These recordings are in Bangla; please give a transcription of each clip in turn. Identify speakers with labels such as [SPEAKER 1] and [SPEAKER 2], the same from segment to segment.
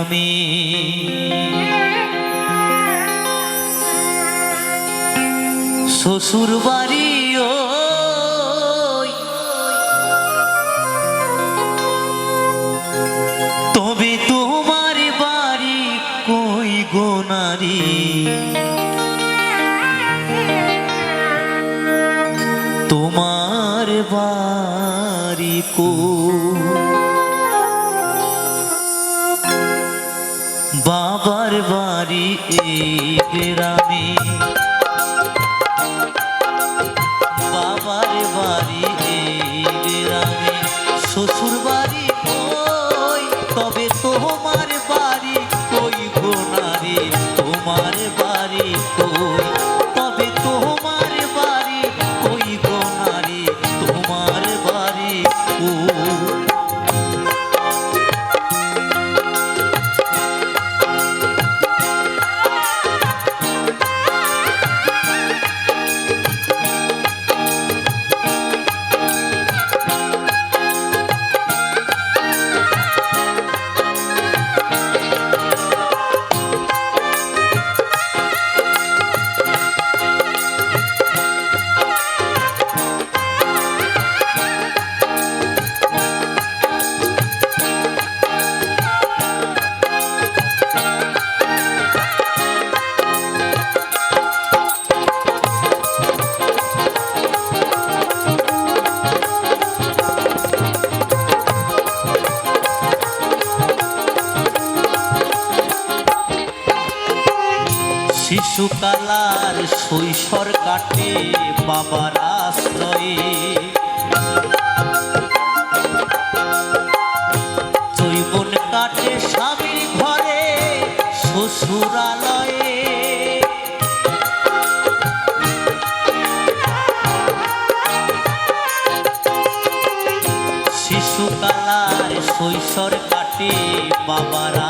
[SPEAKER 1] আমি। শ্বশুর বাড়িও তবে তোমার বাড়ি কই গোনারি তোমার বাড়ি কো এই গ্রামে শিশুকালার শৈশর কাটে বাবার আশ্রয়ে। জৈবন কাটে স্বামীর ঘরে শ্বশুরালয়ে। শিশুকালার শৈশর কাটে বাবারা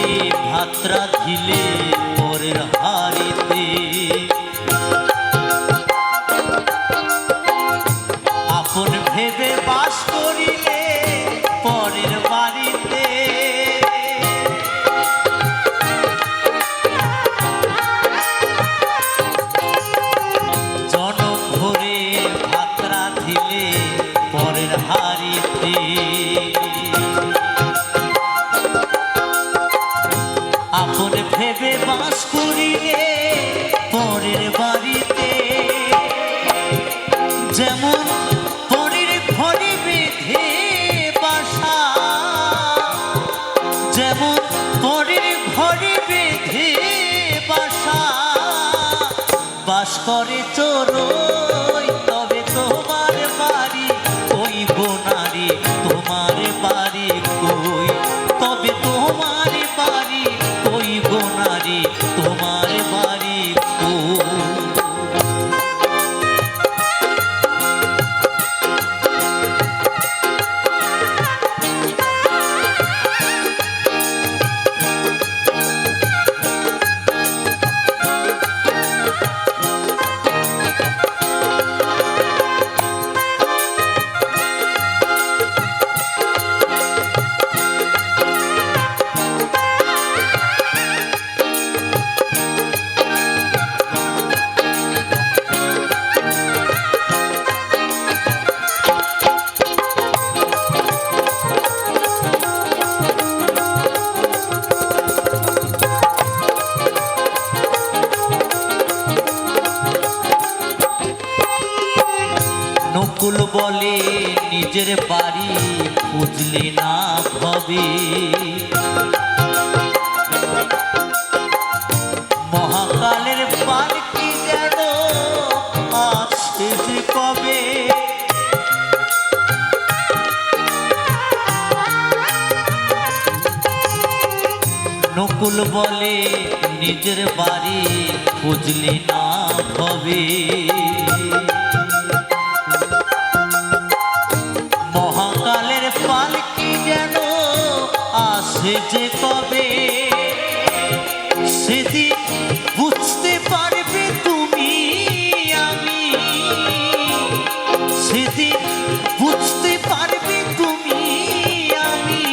[SPEAKER 1] भात्रा थिले না বলে নিজের বাড়ি খুঁজলে না ভবে মহাকালের পালকি যেন আসছে কবে? নকুল বলে নিজের বাড়ি খুঁজলে না হবে। আসে যে কবে সেদিন বুঝতে পারবে তুমি আমি? সেদিন বুঝতে পারবে তুমি আমি?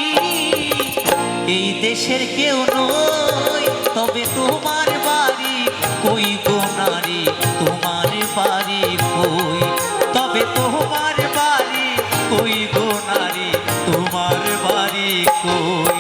[SPEAKER 1] এই দেশের কেউ নই, তবে তোমার বাড়ি কই গো নারী? তোমার বাড়ি কই? তবে তোমার বাড়ি কই গো নারী? তোমার বাড়ি কই?